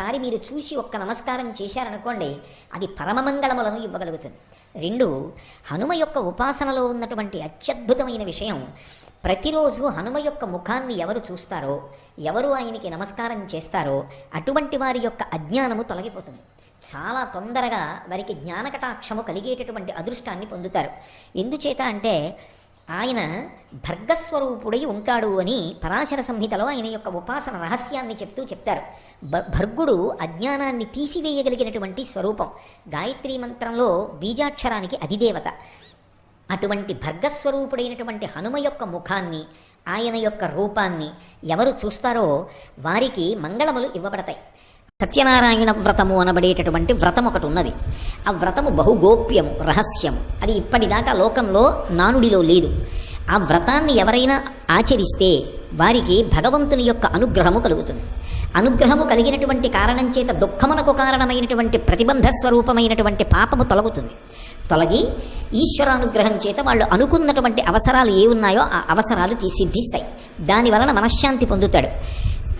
ఒక్కసారి మీరు చూసి ఒక్క నమస్కారం చేశారనుకోండి అది పరమమంగళములను ఇవ్వగలుగుతుంది. రెండు హనుమ యొక్క ఉపాసనలో ఉన్నటువంటి అత్యద్భుతమైన విషయం ప్రతిరోజు హనుమ యొక్క ముఖాన్ని ఎవరు చూస్తారో ఎవరు ఆయనకి నమస్కారం చేస్తారో అటువంటి వారి యొక్క అజ్ఞానము తొలగిపోతుంది. చాలా తొందరగా వారికి జ్ఞానకటాక్షము కలిగేటటువంటి అదృష్టాన్ని పొందుతారు. ఎందుచేత అంటే ఆయన భర్గస్వరూపుడై ఉంటాడు అని పరాశర సంహితలో ఆయన యొక్క ఉపాసన రహస్యాన్ని చెప్తూ చెప్తారు. భర్గుడు అజ్ఞానాన్ని తీసివేయగలిగినటువంటి స్వరూపం. గాయత్రీ మంత్రంలో బీజాక్షరానికి అధిదేవత. అటువంటి భర్గస్వరూపుడైనటువంటి హనుమ యొక్క ముఖాన్ని ఆయన యొక్క రూపాన్ని ఎవరు చూస్తారో వారికి మంగళములు ఇవ్వబడతాయి. సత్యనారాయణ వ్రతము అనబడేటటువంటి వ్రతం ఒకటి ఉన్నది. ఆ వ్రతము బహుగోప్యము రహస్యము. అది ఇప్పటిదాకా లోకంలో నానుడిలో లేదు. ఆ వ్రతాన్ని ఎవరైనా ఆచరిస్తే వారికి భగవంతుని యొక్క అనుగ్రహము కలుగుతుంది. అనుగ్రహము కలిగినటువంటి కారణం చేత దుఃఖమునకు కారణమైనటువంటి ప్రతిబంధ స్వరూపమైనటువంటి పాపము తొలగుతుంది. తొలగి ఈశ్వరానుగ్రహం చేత వాళ్ళు అనుకున్నటువంటి అవసరాలు ఏ ఉన్నాయో ఆ అవసరాలు తీ- సిద్ధిస్తాయి. దాని వలన మనశ్శాంతి పొందుతాడు.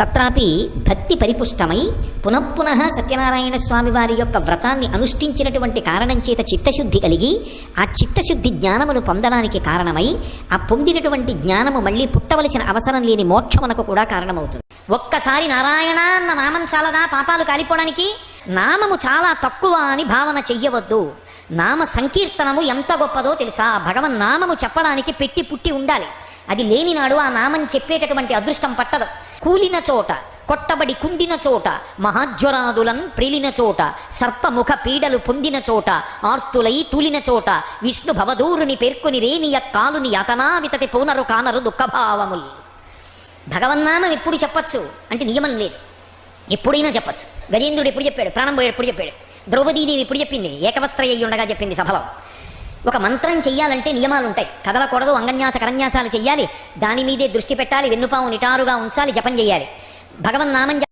తత్రాపి భక్తి పరిపుష్టమై పునఃపునః సత్యనారాయణ స్వామి వారి యొక్క వ్రతాన్ని అనుష్ఠించినటువంటి కారణం చేత చిత్తశుద్ధి కలిగి ఆ చిత్తశుద్ధి జ్ఞానమును పొందడానికి కారణమై ఆ పొందినటువంటి జ్ఞానము మళ్ళీ పుట్టవలసిన అవసరం లేని మోక్షమునకు కూడా కారణమవుతుంది. ఒక్కసారి నారాయణ అన్న నామం చాలదా పాపాలు కాలిపోవడానికి? నామము చాలా తక్కువ అని భావన చెయ్యవద్దు. నామ సంకీర్తనము ఎంత గొప్పదో తెలుసా? భగవన్ నామము చెప్పడానికి పెట్టి పుట్టి ఉండాలి. అది లేనినాడు ఆ నామం చెప్పేటటువంటి అదృష్టం పట్టదు. కూలిన చోట కొట్టబడి కుందిన చోట మహాజ్వరాదులన్ ప్రిలిన చోట సర్పముఖ పీడలు పొందిన చోట ఆర్తులై తూలిన చోట విష్ణు భవదూరుని పేర్కొని రేనియ కాలుని యతనా వితతి పూనరు కానరు దుఃఖభావముల్. భగవన్నామం ఎప్పుడు చెప్పచ్చు? అంటే నియమం లేదు. ఎప్పుడైనా చెప్పచ్చు. గజేంద్రుడు ఎప్పుడు చెప్పాడు? ప్రాణం పోయాడు ఎప్పుడు చెప్పాడు? ద్రౌపదీదేవి ఎప్పుడు చెప్పింది? ఏకవస్త్ర ఉండగా చెప్పింది సభలో. ఒక మంత్రం చెయ్యాలంటే నియమాలు ఉంటాయి కదలకూడదు అంగన్యాస కరన్యాసాలు చెయ్యాలి. దాని మీదే దృష్టి పెట్టాలి వెన్నుపాము నిటారుగా ఉంచాలి జపం చేయాలి భగవన్నామం